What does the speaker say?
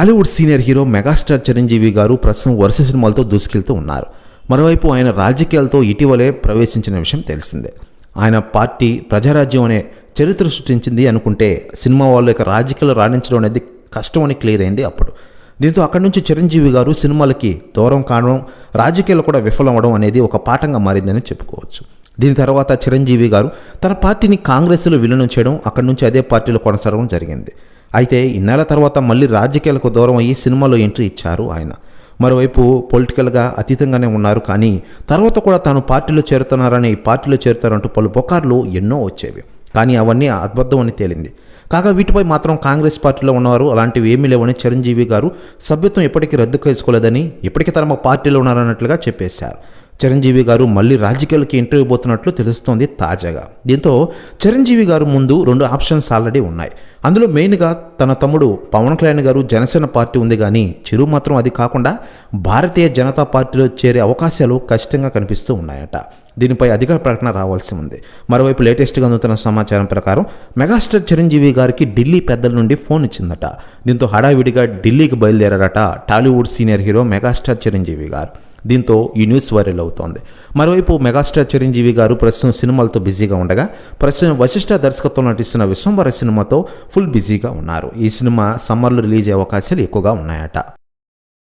Tollywood senior hero megastar Chiranjeevi garu ప్రస్తుతం వరుస సినిమాలతో దూసుకెళ్తూ ఉన్నారు. మరోవైపు ఆయన రాజకీయాలతో ఇటీవలే ప్రవేశించిన విషయం తెలిసిందే. ఆయన పార్టీ ప్రజారాజ్యం అనే చరిత్ర సృష్టించింది అనుకుంటే సినిమా వాళ్ళ యొక్క రాజకీయాలు రాణించడం అనేది కష్టం అని క్లియర్ అయింది అప్పుడు. దీంతో అక్కడి నుంచి చిరంజీవి గారు సినిమాలకి దూరం కావడం రాజకీయాలు కూడా విఫలం అనేది ఒక పాఠంగా మారిందని చెప్పుకోవచ్చు. దీని తర్వాత చిరంజీవి గారు తన పార్టీని కాంగ్రెస్లో విలీనం చేయడం అక్కడి నుంచి అదే పార్టీలో కొనసాగడం జరిగింది. అయితే ఇన్నేళ్ళ తర్వాత మళ్ళీ రాజకీయాలకు దూరం అయ్యి సినిమాలో ఎంట్రీ ఇచ్చారు ఆయన. మరోవైపు పొలిటికల్గా అతీతంగానే ఉన్నారు కానీ తర్వాత కూడా తాను పార్టీలో చేరుతున్నారని పార్టీలో చేరుతారంటూ పలు పుకార్లు ఎన్నో వచ్చేవి. కానీ అవన్నీ అబద్ధం అని తేలింది. కాగా వీటిపై మాత్రం కాంగ్రెస్ పార్టీలో ఉన్నవారు అలాంటివి ఏమీ లేవని చిరంజీవి గారు సభ్యత్వం ఎప్పటికీ రద్దు చేసుకోలేదని ఇప్పటికీ తమ పార్టీలో ఉన్నారన్నట్లుగా చెప్పేశారు. చిరంజీవి గారు మళ్ళీ రాజకీయాలకి ఇంటర్వ్యూ పోతున్నట్లు తెలుస్తోంది తాజాగా. దీంతో చిరంజీవి గారు ముందు రెండు ఆప్షన్స్ ఆల్రెడీ ఉన్నాయి. అందులో మెయిన్గా తన తమ్ముడు పవన్ కళ్యాణ్ గారు జనసేన పార్టీ ఉంది కానీ చిరు మాత్రం అది కాకుండా భారతీయ జనతా పార్టీలో చేరే అవకాశాలు ఖచ్చితంగా కనిపిస్తూ ఉన్నాయట. దీనిపై అధికార ప్రకటన రావాల్సి ఉంది. మరోవైపు లేటెస్ట్గా అందుతున్న సమాచారం ప్రకారం మెగాస్టార్ చిరంజీవి గారికి ఢిల్లీ పెద్దల నుండి ఫోన్ ఇచ్చిందట. దీంతో హడావిడిగా ఢిల్లీకి బయలుదేరారట Tollywood senior hero megastar Chiranjeevi garu. దీంతో ఈ న్యూస్ వైరల్ అవుతోంది. మరోవైపు మెగాస్టార్ చిరంజీవి గారు ప్రస్తుతం సినిమాలతో బిజీగా ఉండగా ప్రస్తుతం వశిష్ఠ దర్శకత్వం నటిస్తున్న విశ్వంబర సినిమాతో ఫుల్ బిజీగా ఉన్నారు. ఈ సినిమా సమ్మర్లో రిలీజ్ అయ్యే అవకాశాలు ఎక్కువగా ఉన్నాయట.